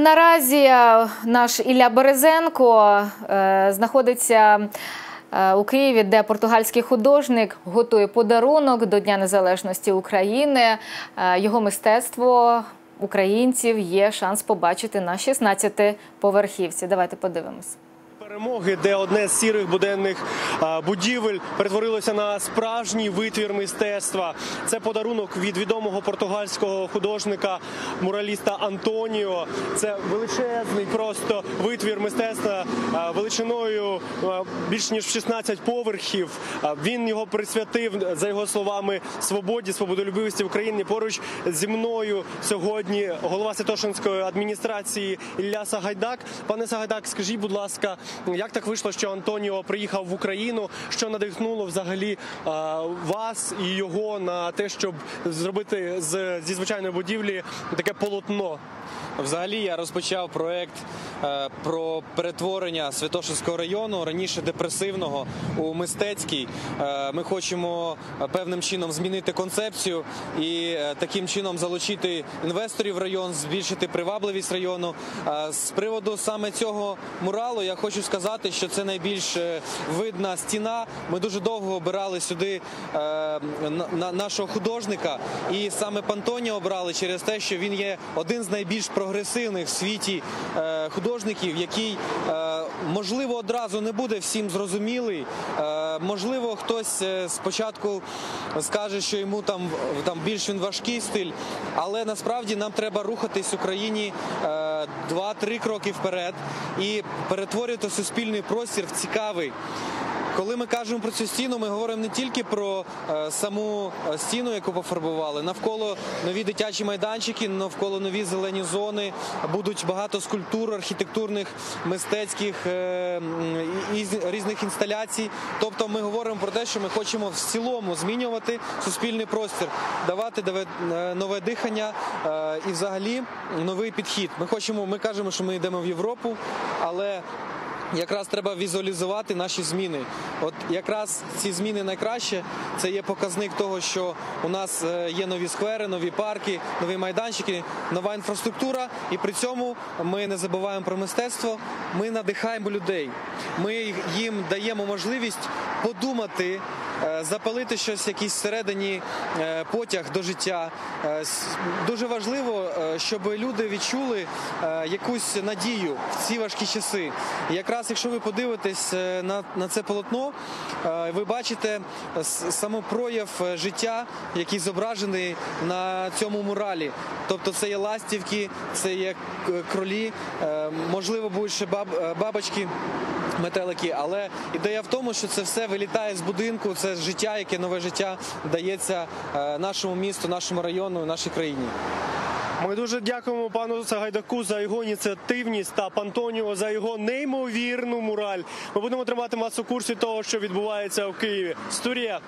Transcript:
Наразі е, наш Ілля Березенко е, знаходиться е, у Києві, де португальський художник готує подарунок до Дня Незалежності України. Його мистецтво українців є шанс побачити на 16 поверхівці. Давайте подивимось. Перемоги, де одне з сірих буденних будівель перетворилося на справжній витвір мистецтва. Це подарунок від відомого португальського художника мураліста Антоніо. Це величезний просто витвір мистецтва величиною більш ніж в 16 поверхів. Він його присвятив за його словами свободі, свободолюбивості в Україні. Поруч зі мною сьогодні голова Святошинської адміністрації Ілля Сагайдак. Пане Сагайдак, скажіть, будь ласка, як так вийшло, що Антоніо приїхав в Україну? Що надихнуло взагалі вас і його на те, щоб зробити з зі звичайної будівлі таке полотно? Взагалі я розпочав проект е, про перетворення Святошинського району, раніше депресивного, у мистецький. Е, Ми хочемо е, певним чином змінити концепцію і таким чином залучити інвесторів в район, збільшити привабливість району. З приводу саме цього муралу я хочу сказати, що це найбільш видна стіна. Ми дуже довго обирали сюди на- на- нашого художника, і саме Пантоні обрали через те, що він є один з найбільш прогресивних в світі е, художників, який е, можливо одразу не буде всім зрозумілий. Е, можливо, хтось спочатку скаже, що йому там, там більш він важкий стиль, але насправді нам треба рухатись Україні е, два-три кроки вперед і перетворювати суспільний простір в цікавий. Коли ми кажемо про цю стіну, ми говоримо не тільки про е, саму е, стіну, яку пофарбували. Навколо нові дитячі майданчики, навколо нові зелені зони. Будуть багато скульптур, архітектурних, мистецьких е, і- різних інсталяцій. Тобто, ми говоримо про те, що ми хочемо в цілому змінювати суспільний простір, давати нове дихання і, взагалі, новий підхід. Ми хочемо, ми кажемо, що ми йдемо в Європу, але Якраз треба візуалізувати наші зміни. От якраз ці зміни найкраще це є показник того, що у нас е, є нові сквери, нові парки, нові майданчики, нова інфраструктура. І при цьому ми не забуваємо про мистецтво. Ми надихаємо людей. Ми їм даємо можливість подумати, запалити щось, якийсь всередині е, потяг до життя. Е, Дуже важливо, е, щоб люди відчули е, якусь надію в ці важкі часи. Якраз якщо ви подивитесь е, на, на це полотно, е, ви бачите самопрояв е, життя, який зображений на цьому муралі. Тобто це є ластівки, це є кролі, е, можливо, будуть ще баб, е, бабочки метелики, але ідея в тому, що це все вилітає з будинку, це життя, яке нове життя дається е, нашому місту, нашому району, нашій країні. Ми дуже дякуємо пану Сагайдаку за його ініціативність та Пантоніо за його неймовірну мураль. Ми будемо тримати вас у курсі того, що відбувається в Києві. Стурія.